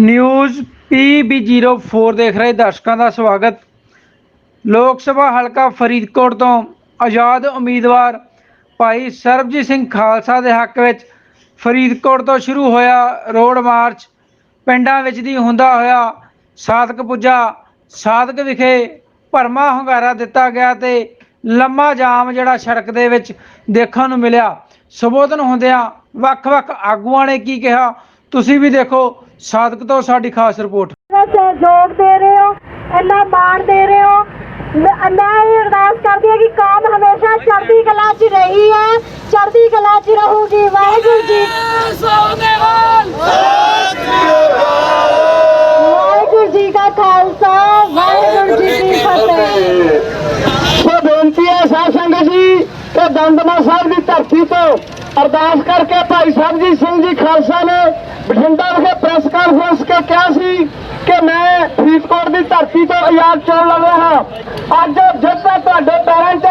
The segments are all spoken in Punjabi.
ਨਿਊਜ਼ PB04 ਦੇਖ ਰਹੇ ਦਰਸ਼ਕਾਂ ਦਾ ਸਵਾਗਤ। ਲੋਕ ਸਭਾ ਹਲਕਾ ਫਰੀਦਕੋਟ ਤੋਂ ਆਜ਼ਾਦ ਉਮੀਦਵਾਰ ਭਾਈ ਸਰਬਜੀਤ ਸਿੰਘ ਖਾਲਸਾ ਦੇ ਹੱਕ ਵਿੱਚ ਫਰੀਦਕੋਟ ਤੋਂ ਸ਼ੁਰੂ ਹੋਇਆ ਰੋਡ ਮਾਰਚ। ਪਿੰਡਾਂ ਵਿੱਚ ਦੀ ਹੁੰਦਾ ਹੋਇਆ ਸਾਧਕ ਪੁੱਜਾ ਸਾਦਕ ਵਿਖੇ ਭਰਮਾ ਹੁੰਗਾਰਾ ਦਿੱਤਾ ਗਿਆ ਤੇ ਲੰਮਾ ਜਾਮ ਜਿਹੜਾ ਸੜਕ ਦੇ ਵਿੱਚ ਦੇਖਣ ਨੂੰ ਮਿਲਿਆ। ਸੰਬੋਧਨ ਹੁੰਦਿਆਂ ਵੱਖ-ਵੱਖ ਆਗੂਆਂ ਨੇ ਕੀ ਕਿਹਾ, ਤੁਸੀਂ ਵੀ ਦੇਖੋ ਸਾਦਕ ਤੋਂ ਸਾਡੀ ਖਾਸ ਰਿਪੋਰਟ। ਸਹਿਯੋਗ ਦੇ ਰਹੇ ਹੋ ਇੰਨਾ ਮਾਣ ਦੇ ਰਹੇ ਹੋ। ਮੈਂ ਮੈਂ ਇਹ ਅਰਦਾਸ ਕਰਦੀ ਹਾਂ ਕਿ ਕੌਮ ਹਮੇਸ਼ਾ ਚੜ੍ਹਦੀ ਕਲਾ 'ਚ ਰਹੀ ਹੈ ਚੜ੍ਹਦੀ ਕਲਾ 'ਚ ਰਹੂਗੀ। ਵਾਹਿਗੁਰੂ ਜੀ ਵਾਹਿਗੁਰੂ ਜੀ ਕਾ ਖਾਲਸਾ ਵਾਹਿਗੁਰੂ ਜੀ ਕੀ ਫਤਿਹ। ਸੋ ਬੇਨਤੀ ਹੈ ਸਾਧ ਸੰਗਤ ਜੀ ਕਿ ਦੰਦਮਾ ਸਾਹਿਬ ਦੀ ਧਰਤੀ ਤੋਂ ਅਰਦਾਸ ਕਰਕੇ ਭਾਈ ਸਰਬਜੀਤ ਸਿੰਘ ਜੀ ਖਾਲਸਾ ਨੇ ਬਠਿੰਡਾ ਵਿਖੇ ਪ੍ਰੈਸ ਕਾਨਫਰੰਸ ਕੇ ਕਿਹਾ ਸੀ ਕਿ ਮੈਂ ਫਰੀਦਕੋਟ ਦੀ ਧਰਤੀ ਤੋਂ ਆਜ਼ਾਦ ਚੋਣ ਲੜ ਰਿਹਾ ਹਾਂ। ਅੱਜ ਜਿੱਤ ਤੁਹਾਡੇ ਪੈਰਾਂ 'ਚ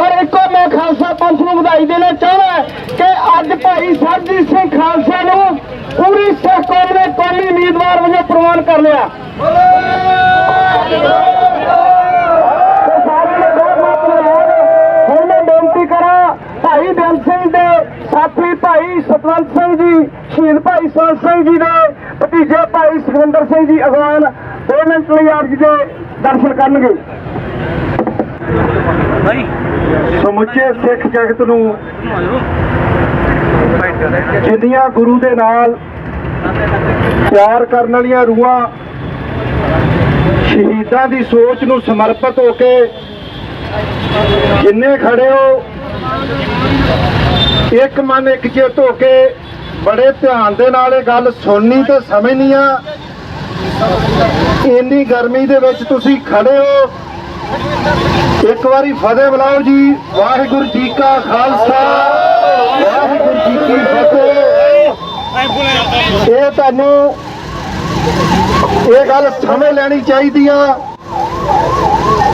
ਔਰ ਇੱਕੋ ਮੈਂ ਖਾਲਸਾ ਪੰਥ ਨੂੰ ਵਧਾਈ ਦੇਣਾ ਚਾਹੁੰਦਾ ਕਿ ਅੱਜ ਭਾਈ ਸਰਬਜੀਤ ਸਿੰਘ ਖਾਲਸਾ ਨੂੰ ਪੂਰੀ ਸਿੱਖ ਕੌਮ ਨੇ ਕੌਮੀ ਉਮੀਦਵਾਰ ਵਜੋਂ ਪ੍ਰਵਾਨ ਕਰ ਲਿਆ। ਮੈਂ ਬੇਨਤੀ ਕਰਾਂ, ਭਾਈ ਬੇਅੰਤ ਸਿੰਘ ਦੇ ਸਾਥੀ ਭਾਈ ਸਤਵੰਤ ਸਿੰਘ ਜੀ, ਸ਼ਹੀਦ ਭਾਈ ਸੋਹਣ ਸਿੰਘ ਜੀ ਦੇ, ਭਤੀਜੇ ਭਾਈ ਸੁਖਵਿੰਦਰ ਸਿੰਘ ਜੀ ਅਗਵਾਨ, ਦੋ ਮਿੰਟ ਲਈ ਆਪ ਜੀ ਦੇ ਦਰਸ਼ਨ ਕਰਨਗੇ। ਸਮੁੱਚੇ ਸਿੱਖ ਜਗਤ ਨੂੰ ਜਿੰਨੀਆਂ ਗੁਰੂ ਦੇ ਨਾਲ ਪਿਆਰ ਕਰਨ ਵਾਲੀਆਂ ਰੂਹਾਂ, ਸ਼ਹੀਦਾਂ ਦੀ ਸੋਚ ਨੂੰ ਸਮਰਪਿਤ ਹੋ ਕੇ ਜਿੰਨੇ ਖੜੇ ਹੋ, ਇੱਕ ਮਨ ਇੱਕ ਚਿੱਤ ਹੋ ਕੇ ਬੜੇ ਧਿਆਨ ਦੇ ਨਾਲ ਇਹ ਗੱਲ ਸੁਣਨੀ ਤੇ ਸਮਝਣੀ ਆ। ਇੰਨੀ ਗਰਮੀ ਦੇ ਵਿੱਚ ਤੁਸੀਂ ਖੜੇ ਹੋ। ਇੱਕ ਵਾਰੀ ਫਤਿਹ ਬੁਲਾਓ ਜੀ। ਵਾਹਿਗੁਰੂ ਜੀ ਕਾ ਖਾਲਸਾ। ਵਾਹਿਗੁਰੂ ਜੀ ਕੀ ਫਤਿਹ। ਇਹ ਤੁਹਾਨੂੰ ਇਹ ਗੱਲ ਸਮਝ ਲੈਣੀ ਚਾਹੀਦੀ ਆ।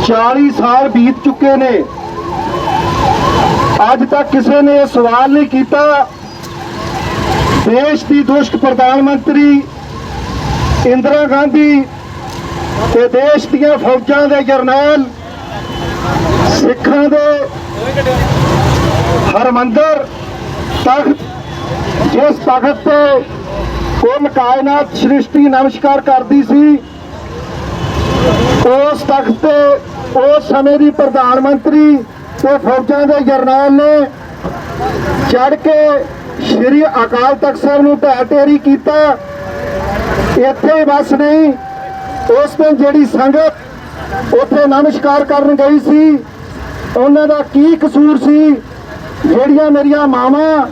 40 ਸਾਲ ਬੀਤ ਚੁੱਕੇ ਨੇ। ਅੱਜ ਤੱਕ ਕਿਸੇ ਨੇ ਇਹ ਸਵਾਲ ਨਹੀਂ ਕੀਤਾ। ਦੇਸ਼ ਦੀ ਦੁਸ਼ਟ ਪ੍ਰਧਾਨ ਮੰਤਰੀ ਇੰਦਰਾ ਗਾਂਧੀ ਤੇ ਦੇਸ਼ ਦੀਆਂ ਫੌਜਾਂ ਦੇ ਜਰਨੈਲ, ਸਿੱਖਾਂ ਦੇ ਹਰਮੰਦਰ ਤਖਤ, ਜਿਸ ਤਖਤ ਤੇ ਕੁੱਲ ਕਾਇਨਾਤ ਸ੍ਰਿਸ਼ਟੀ ਨਮਸਕਾਰ ਕਰਦੀ ਸੀ, ਉਸ ਤਖਤ ਤੇ ਉਸ ਸਮੇਂ ਦੀ ਪ੍ਰਧਾਨ ਮੰਤਰੀ ਤੇ ਫੌਜਾਂ ਦੇ ਜਰਨੈਲ ਨੇ ਚੜ ਕੇ ਸ਼੍ਰੀ ਅਕਾਲ ਤਖਤ ਸਾਹਿਬ ਨੂੰ ਢਹਿ ਢੇਰੀ ਕੀਤਾ। ਇੱਥੇ ਹੀ ਬਸ ਨਹੀਂ, ਉਸ ਦਿਨ ਜਿਹੜੀ ਸੰਗਤ ਉੱਥੇ ਨਮਸਕਾਰ ਕਰਨ ਗਈ ਸੀ, ਉਹਨਾਂ ਦਾ ਕੀ ਕਸੂਰ ਸੀ? ਜਿਹੜੀਆਂ ਮੇਰੀਆਂ ਮਾਵਾਂ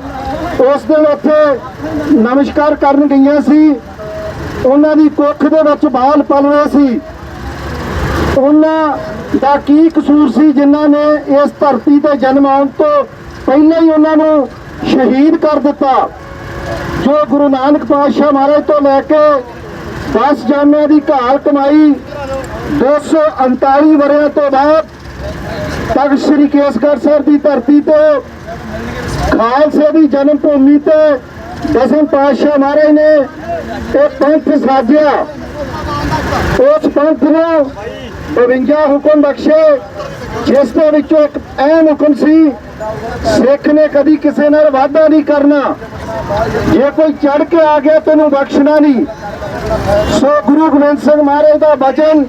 ਉਸ ਦਿਨ ਉੱਥੇ ਨਮਸਕਾਰ ਕਰਨ ਗਈਆਂ ਸੀ, ਉਹਨਾਂ ਦੀ ਕੁੱਖ ਦੇ ਵਿੱਚ ਬਾਲ ਪਲ ਰਹੇ ਸੀ। ਉਹਨਾਂ ਦਾ ਕੀ ਕਸੂਰ ਸੀ? ਜਿਨ੍ਹਾਂ ਨੇ ਇਸ ਧਰਤੀ ਤੇ ਜਨਮ ਆਉਣ ਤੋਂ ਪਹਿਲਾਂ ਹੀ ਉਹਨਾਂ ਨੂੰ ਸ਼ਹੀਦ ਕਰ ਦਿੱਤਾ। ਜੋ ਗੁਰੂ ਨਾਨਕ ਪਾਤਸ਼ਾਹ ਮਹਾਰਾਜ ਤੋਂ ਲੈ ਕੇ 10 ਜਾਮਿਆਂ ਦੀ ਘਾਲ ਕਮਾਈ 239 ਵਰਿਆਂ ਤੋਂ ਬਾਅਦ ਤਖਤ ਸ੍ਰੀ ਕੇਸਗੜ੍ਹ ਸਾਹਿਬ ਦੀ ਧਰਤੀ ਤੇ ਖਾਲਸੇ ਦੀ ਜਨਮ ਭੂਮੀ ਤੇ ਦਸਮ ਪਾਤਸ਼ਾਹ ਮਹਾਰਾਜ ਨੇ ਇਹ ਪੰਥ ਸਾਜਿਆ। ਉਸ ਪੰਥ ਨੂੰ 52 ਹੁਕਮ ਬਖਸ਼ੇ, ਜਿਸ ਦੇ ਵਿੱਚੋਂ ਇੱਕ ਅਹਿਮ ਹੁਕਮ ਸੀ ਸਿੱਖ ਨੇ ਕਦੀ ਕਿਸੇ ਨਾਲ ਵਾਅਦਾ ਨਹੀਂ ਕਰਨਾ। ਜੇ ਕੋਈ ਚੜ ਕੇ ਆ ਗਿਆ ਤੈਨੂੰ ਬਖਸ਼ਣਾ ਨਹੀਂ। ਸੋ ਗੁਰੂ ਗੋਬਿੰਦ ਸਿੰਘ ਮਹਾਰਾਜ ਦਾ ਬਚਨ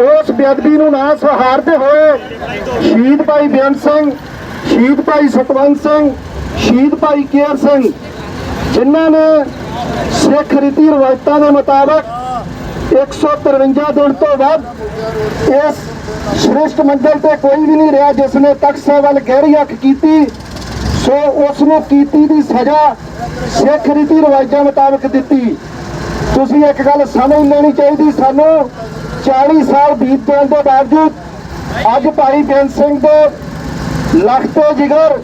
ਉਸ ਬੇਅਦਬੀ ਨੂੰ ਨਾ ਸਹਾਰਦੇ ਹੋਏ ਸ਼ਹੀਦ ਭਾਈ ਬੇਅੰਤ ਸਿੰਘ, ਸ਼ਹੀਦ ਭਾਈ ਸਤਵੰਤ ਸਿੰਘ, ਸ਼ਹੀਦ ਭਾਈ ਕੇਰ ਸਿੰਘ, ਜਿਨ੍ਹਾਂ ਨੇ ਸਿੱਖ ਰੀਤੀ ਰਿਵਾਇਤਾਂ ਦੇ ਮੁਤਾਬਕ 153 ਦਿਨ ਤੋਂ ਵੱਧ ਇਸ ਸ੍ਰਿਸ਼ਟ ਮੰਜ਼ਲ ਤੇ ਕੋਈ ਵੀ ਨਹੀਂ ਰਿਹਾ ਜਿਸ ਨੇ ਤਖਤ ਵੱਲ ਗਹਿਰੀ ਅੱਖ ਕੀਤੀ, ਸੋ ਉਸ ਨੂੰ ਕੀਤੀ ਦੀ ਸਜ਼ਾ ਸਿੱਖ ਰੀਤੀ ਰਿਵਾਜਾਂ ਮੁਤਾਬਕ ਦਿੱਤੀ। ਤੁਸੀਂ ਇੱਕ ਗੱਲ ਸਮਝ ਲੈਣੀ ਚਾਹੀਦੀ, ਸਾਨੂੰ 40 ਸਾਲ ਬੀਤ ਜਾਣ ਦੇ ਬਾਵਜੂਦ ਅੱਜ ਭਾਈ ਬੇਨ ਸਿੰਘ ਦੇ ਲੱਖ ਤੇ ਜਿਗਰ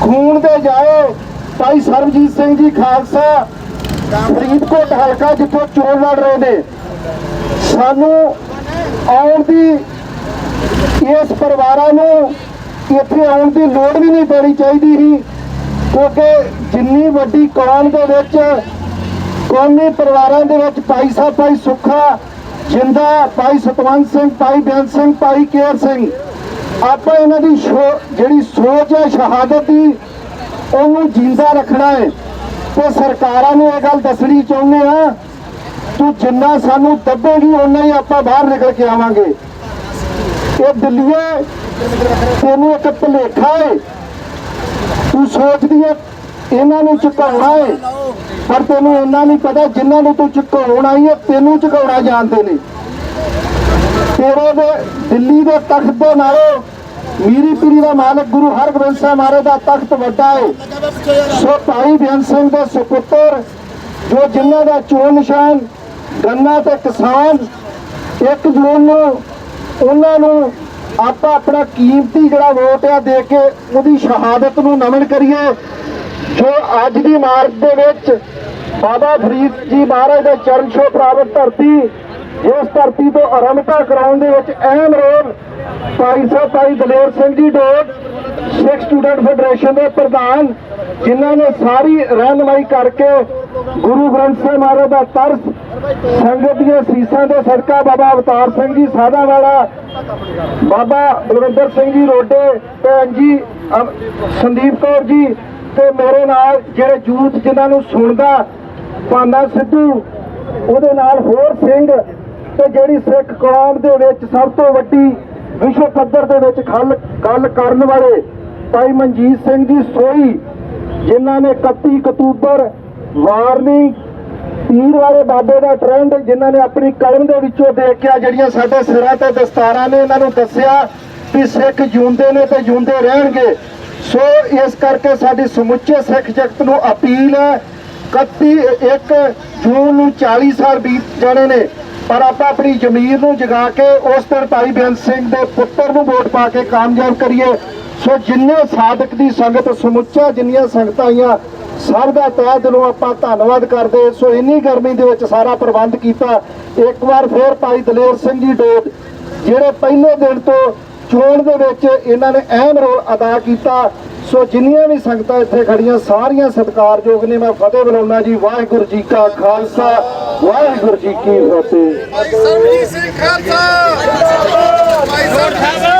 ਖੂਨ ਦੇ ਜਾਏ, ਭਾਈ ਸਰਬਜੀਤ ਸਿੰਘ ਜੀ ਖਾਲਸਾ ਫਰੀਦਕੋਟ ਹਲਕਾ ਜਿੱਥੋਂ ਚੋਣ ਲੜ ਰਹੇ ਨੇ। ਸਾਨੂੰ ਆਉਣ ਦੀ ਇਸ ਪਰਿਵਾਰਾਂ ਨੂੰ ਇੱਥੇ ਆਉਣ ਦੀ ਲੋੜ ਵੀ ਨਹੀਂ ਪੈਣੀ ਚਾਹੀਦੀ ਸੀ, ਕਿਉਂਕਿ ਜਿੰਨੀ ਵੱਡੀ ਕੌਮ ਦੇ ਵਿੱਚ, ਕੌਮੀ ਪਰਿਵਾਰਾਂ ਦੇ ਵਿੱਚ ਭਾਈ ਸਾਹਿਬ, ਭਾਈ ਸੁੱਖਾ, ਜਿੰਦਾ, ਭਾਈ ਸਤਵੰਤ ਸਿੰਘ, ਭਾਈ ਬੇਅੰਤ ਸਿੰਘ, ਭਾਈ ਕੇਰ ਸਿੰਘ, ਆਪਾਂ ਇਹਨਾਂ ਦੀ ਸ਼ੋ- ਜਿਹੜੀ ਸੋਚ ਹੈ, ਸ਼ਹਾਦਤ ਦੀ, ਉਹਨੂੰ ਜਿੰਦਾ ਰੱਖਣਾ ਹੈ। ਤੇ ਸਰਕਾਰਾਂ ਨੂੰ ਇਹ ਗੱਲ ਦੱਸਣੀ ਚਾਹੁੰਦੇ ਆ ਤੂੰ ਜਿੰਨਾ ਸਾਨੂੰ ਦੱਬੇਗੀ, ਓਨਾ ਹੀ ਆਪਾਂ ਬਾਹਰ ਨਿਕਲ ਕੇ ਆਵਾਂਗੇ। ਇਹ ਦਿੱਲੀਏ, ਤੈਨੂੰ ਇੱਕ ਭੁਲੇਖਾ ਹੈ ਤੂੰ ਸੋਚਦੀ ਹੈ ਇਹਨਾਂ ਨੂੰ ਝੁਕਾਉਣਾ ਹੈ ਪਰ ਤੈਨੂੰ ਇੰਨਾ ਨਹੀਂ ਪਤਾ, ਜਿਨ੍ਹਾਂ ਨੂੰ ਤੂੰ ਝੁਕਾਉਣ ਆਈ ਤੈਨੂੰ ਝੁਕਾਉਣਾ ਜਾਣਦੇ ਨੇ। ਤੇਰੇ ਦੇ, ਦਿੱਲੀ ਦੇ ਤਖਤ ਦੇ ਨਾਲੋਂ ਮੀਰੀ ਪੀਰੀ ਦਾ ਮਾਲਕ ਗੁਰੂ ਹਰਗੋਬਿੰਦ ਸਾਹਿਬ ਮਹਾਰਾਜ ਦਾ ਤਖਤ ਵੱਡਾ ਏ। ਸੋ ਭਾਈ ਬੇਅੰਤ ਸਿੰਘ ਦੇ ਸੁਪੁੱਤਰ, ਜੋ ਜਿਨ੍ਹਾਂ ਦਾ ਚੋਣ ਨਿਸ਼ਾਨ ਗੰਨਾ ਤੇ ਕਿਸਾਨ ਇੱਕ ਜੂਨ ਨੂੰ ਉਹਨਾਂ ਨੂੰ ਆਪਾਂ ਆਪਣਾ ਕੀਮਤੀ ਜਿਹੜਾ ਵੋਟ ਆ ਦੇ ਕੇ ਉਹਦੀ ਸ਼ਹਾਦਤ ਨੂੰ ਨਮਨ ਕਰੀਏ, ਜੋ ਅੱਜ ਦੀ ਮਾਰਚ ਦੇ ਵਿੱਚ ਬਾਬਾ ਫਰੀਦ ਜੀ ਮਹਾਰਾਜ ਦੇ ਚਰਨ ਛੋਹ ਪ੍ਰਾਪਤ ਧਰਤੀ ਇਸ ਧਰਤੀ ਤੋਂ ਆਰੰਭਤਾ ਕਰਾਉਣ ਦੇ ਵਿੱਚ ਅਹਿਮ ਰੋਲ ਭਾਈ ਸਾਹਿਬ ਭਾਈ ਦਲੇਰ ਸਿੰਘ ਜੀ ਡੋਟ, ਸਿੱਖ ਸਟੂਡੈਂਟ ਫੈਡਰੇਸ਼ਨ ਦੇ ਪ੍ਰਧਾਨ, ਜਿਨ੍ਹਾਂ ਨੇ ਸਾਰੀ ਰਹਿਨਮਾਈ ਕਰਕੇ ਗੁਰੂ ਗ੍ਰੰਥ ਸਾਹਿਬ ਮਹਾਰਾਜ ਦਾ ਤਰਸ, ਸੰਗਤ ਦੀਆਂ ਸੀਸਾਂ ਦੇ ਸਦਕਾ ਬਾਬਾ ਅਵਤਾਰ ਸਿੰਘ ਜੀ ਸਾਦਾ ਵਾਲਾ, ਬਾਬਾ ਬਲਵਿੰਦਰ ਸਿੰਘ ਜੀ ਰੋਡੇ, ਭੈਣ ਜੀ ਸੰਦੀਪ ਕੌਰ ਜੀ, ਤੇ ਮੇਰੇ ਨਾਲ ਜਿਹੜੇ ਜੂਥ ਜਿਨ੍ਹਾਂ ਨੂੰ ਸੁਣਦਾ ਪਾਨਾ ਸਿੱਧੂ, ਉਹਦੇ ਨਾਲ ਹੋਰ ਸਿੰਘ ਤੇ ਜਿਹੜੀ ਸਿੱਖ ਕੌਮ ਦੇ ਵਿੱਚ ਸਭ ਤੋਂ ਵੱਡੀ ਵਿਸ਼ਵ ਪੱਧਰ ਦੇ ਵਿੱਚ ਗੱਲ ਗੱਲ ਕਰਨ ਵਾਲੇ ਭਾਈ ਮਨਜੀਤ ਸਿੰਘ ਜੀ ਸੋਈ, ਜਿਨ੍ਹਾਂ ਨੇ 31 ਅਕਤੂਬਰ ਵਾਰਨਿੰਗ ਪੀਰ ਵਾਲੇ ਬਾਬੇ ਦਾ ਟ੍ਰੈਂਡ ਜਿਨ੍ਹਾਂ ਨੇ ਆਪਣੀ ਕਲਮ ਦੇ ਵਿੱਚੋਂ ਦੇਖ ਜਿਹੜੀਆਂ ਸਾਡੇ ਸਿਰਾਂ ਤੇ ਦਸਤਾਰਾਂ ਨੇ, ਇਹਨਾਂ ਨੂੰ ਦੱਸਿਆ ਵੀ ਸਿੱਖ ਜਿਉਂਦੇ ਨੇ ਤੇ ਜਿਉਂਦੇ ਰਹਿਣਗੇ। ਸੋ ਇਸ ਕਰਕੇ ਸਾਡੀ ਸਮੁੱਚੇ ਸਿੱਖ ਜਗਤ ਨੂੰ ਅਪੀਲ ਹੈ 31 ਇੱਕ ਜੂਨ ਨੂੰ 40 ਸਾਲ ਬੀਤ ਜਾਣੇ ਨੇ, ਪਰ ਆਪਾਂ ਆਪਣੀ ਜ਼ਮੀਰ ਨੂੰ ਜਗਾ ਕੇ ਉਸ ਦਿਨ ਭਾਈ ਬੇਅੰਤ ਸਿੰਘ ਦੇ ਪੁੱਤਰ ਨੂੰ ਵੋਟ ਪਾ ਕੇ ਕਾਮਯਾਬ ਕਰੀਏ। ਸੋ ਜਿੰਨੇ ਸਾਧਕ ਦੀ ਸੰਗਤ ਸਮੁੱਚਾ ਜਿੰਨੀਆਂ ਸੰਗਤਾਂ ਆਈਆਂ, ਸਭ ਦਾ ਤਹਿ ਦਿਲੋਂ ਆਪਾਂ ਧੰਨਵਾਦ ਕਰਦੇ। ਸੋ ਇੰਨੀ ਗਰਮੀ ਦੇ ਵਿੱਚ ਸਾਰਾ ਪ੍ਰਬੰਧ ਕੀਤਾ। ਇੱਕ ਵਾਰ ਫੇਰ ਭਾਈ ਦਲੇਰ ਸਿੰਘ ਜੀ ਡੋਟ, ਜਿਹੜੇ ਪਹਿਲੇ ਦਿਨ ਤੋਂ ਚੋਣ ਦੇ ਵਿੱਚ ਇਹਨਾਂ ਨੇ ਅਹਿਮ ਰੋਲ ਅਦਾ ਕੀਤਾ। ਸੋ ਜਿੰਨੀਆਂ ਵੀ ਸੰਗਤਾਂ ਇੱਥੇ ਖੜੀਆਂ ਸਾਰੀਆਂ ਸਤਿਕਾਰਯੋਗ ਨੇ। ਮੈਂ ਫਤਿਹ ਬੁਲਾਉਣਾ ਜੀ, ਵਾਹਿਗੁਰੂ ਜੀ ਕਾ ਖਾਲਸਾ, ਵਾਹਿਗੁਰੂ ਜੀ ਕੀ ਫਤਿਹ। ਭਾਈ ਸਰਬਜੀਤ ਸਿੰਘ ਖਾਲਸਾ। ਭਾਈ ਸਾਹਿਬ